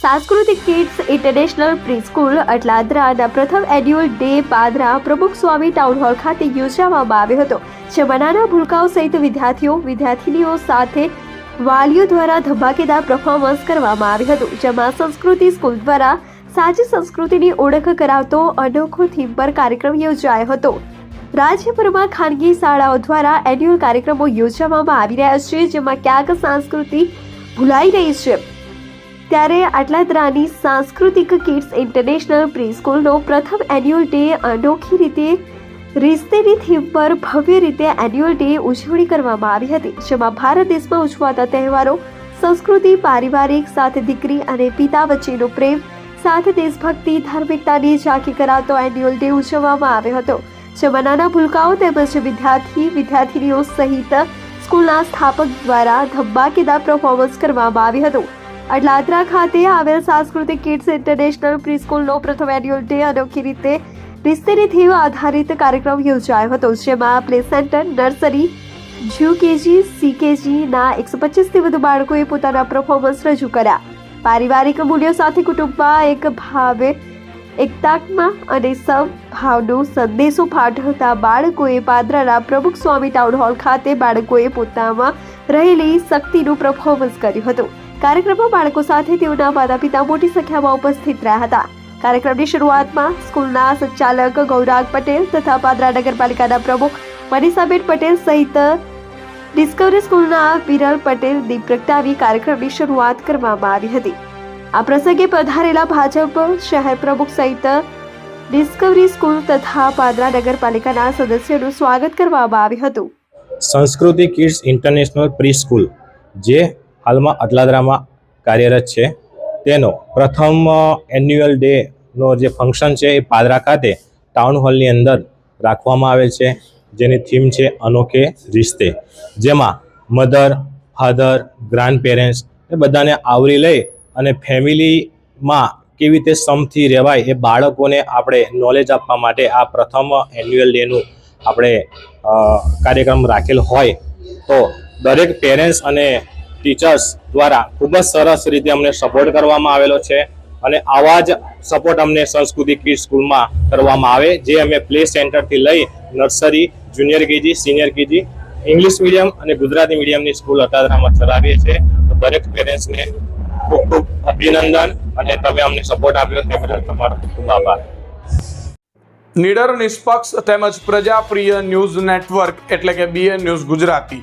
સાંસ્કૃતિક kids international preschool અટલાદરાના પ્રથમ annual day Padra પ્રમુખ સ્વામી ટાઉન હોલ ખાતે યોજવામાં આવ્યો હતો, જેમાં નાના ભૂલકાઓ સહિત વિદ્યાર્થીઓ, વિદ્યાર્થીનીઓ સાથે વાલીઓ દ્વારા ધમાકેદાર પરફોર્મન્સ કરવામાં આવ્યું હતું, જેમાં સંસ્કૃતિ સ્કૂલ દ્વારા સાચી સંસ્કૃતિની ઓળખ કરાવતો અનોખો થીમ પર કાર્યક્રમ યોજાયો હતો. રાજ્યભરમાં ખાનગી શાળાઓ દ્વારા એન્યુઅલ કાર્યક્રમો યોજવામાં આવી રહ્યા છે, જેમાં ક્યાંક સંસ્કૃતિ ભૂલાઈ રહી છે. ત્યારે આટલાદરાની સાંસ્કૃતિક કિડ્સ ઇન્ટરનેશનલ પ્રીસ્કૂલનો પ્રથમ એન્યુઅલ ડે અનોખી રીતે રિશ્તેની થીમ પર ભવ્ય રીતે એન્યુઅલ ડે ઉજવણી કરવામાં આવી હતી, જેમાં ભારત દેશમાં ઉજવાતા તહેવારો, સંસ્કૃતિ, પારિવારિક, સાથે દીકરી અને પિતા વચ્ચેનો પ્રેમ, સાથે દેશભક્તિ, ધાર્મિકતાની ઝાંખી કરાવતો એન્યુઅલ ડે ઉજવવામાં આવ્યો હતો, જેમાં નાના ભૂલકાઓ તેમજ વિદ્યાર્થી, વિદ્યાર્થીનીઓ સહિત સ્કૂલના સ્થાપક દ્વારા ધમાકેદાર પરફોર્મન્સ કરવામાં આવ્યું હતું. અટલાદરા ખાતે આવેલ સાંસ્કૃતિક કિડ્સ ઇન્ટરનેશનલ પ્રી સ્કૂલનો પ્રથમ એન્યુઅલ ડે અનોખી રીતે વિસ્તરી થીમ આધારિત કાર્યક્રમ યોજાયો હતો, જેમાં પ્લે સેન્ટર, નર્સરી જ્યુ કેજી સીકેજીના એકસો પચીસથી વધુ બાળકોએ પોતાના પરફોર્મન્સ રજૂ કર્યા. પારિવારિક મૂલ્યો સાથે કુટુંબમાં એક ભાવે એકતાકમાં અને સૌભાવનો સંદેશો પાઠવતા બાળકોએ પાદરાના પ્રમુખ સ્વામી ટાઉન હોલ ખાતે બાળકોએ પોતામાં રહેલી શક્તિનું પરફોર્મન્સ કર્યું હતું. કાર્યક્રમમાં બાળકો સાથે તેઓના માતા પિતા મોટી સંખ્યામાં ઉપસ્થિત રહ્યા હતા. કાર્યક્રમની શરૂઆતમાં સ્કૂલના સંચાલક ગૌરાગ પટેલ તથા પાદરા નગરપાલિકાના પ્રમુખ મનીષાબેન પટેલ સહિત ડિસ્કવરી સ્કૂલના વિરલ પટેલ દીપ પ્રગટાવી કાર્યક્રમની શરૂઆત કરવામાં આવી હતી. આ પ્રસંગે પધારેલા ભાજપ શહેર પ્રમુખ સહિત ડિસ્કવરી સ્કૂલ તથા પાદરા નગરપાલિકાના સદસ્યોનું સ્વાગત કરવામાં આવ્યું હતું. સંસ્કૃતિ કિડ્સ ઇન્ટરનેશનલ પ્રી સ્કૂલ, જે હાલમાં અટલાદરામાં કાર્યરત છે. તેનો પ્રથમ એન્યુઅલ ડેનો જે ફંક્શન છે એ પાદરા ખાતે ટાઉન હોલની અંદર રાખવામાં આવેલ છે. જેની થીમ છે અનોખે રિશ્તે. જેમાં મધર ફાધર ગ્રાન્ડ પેરેન્ટ્સ એ બધાને આવરી લઈ અને ફેમિલીમાં કેવી રીતે સમથી રહેવાય એ બાળકોને આપણે નોલેજ આપવા માટે આ પ્રથમ એન્યુઅલ ડેનું આપણે કાર્યક્રમ રાખેલ હોય. તો દરેક પેરેન્ટ્સ અને ટીચર્સ દ્વારા ખૂબ જ સરસ રીતે અમને સપોર્ટ કરવામાં આવેલો છે અને આવા જ સપોર્ટ અમને સંસ્કૃતિ કિડ સ્કૂલમાં કરવામાં આવે, જે અમે પ્લે સેન્ટરથી લઈ nursery junior KG senior KG English medium અને ગુજરાતી મીડિયમની સ્કૂલ અતાદરામાં ચલાવીએ છીએ. તો દરેક પેરેન્ટ્સને ખૂબ ખૂબ અભિનંદન અને તમે અમને સપોર્ટ આપ્યો તે બદલ તમારો ખૂબ આભાર. નીડર નિષ્પક્ષ તેમજ પ્રજાપ્રિય ન્યૂઝ નેટવર્ક એટલે કે BN news Gujarati.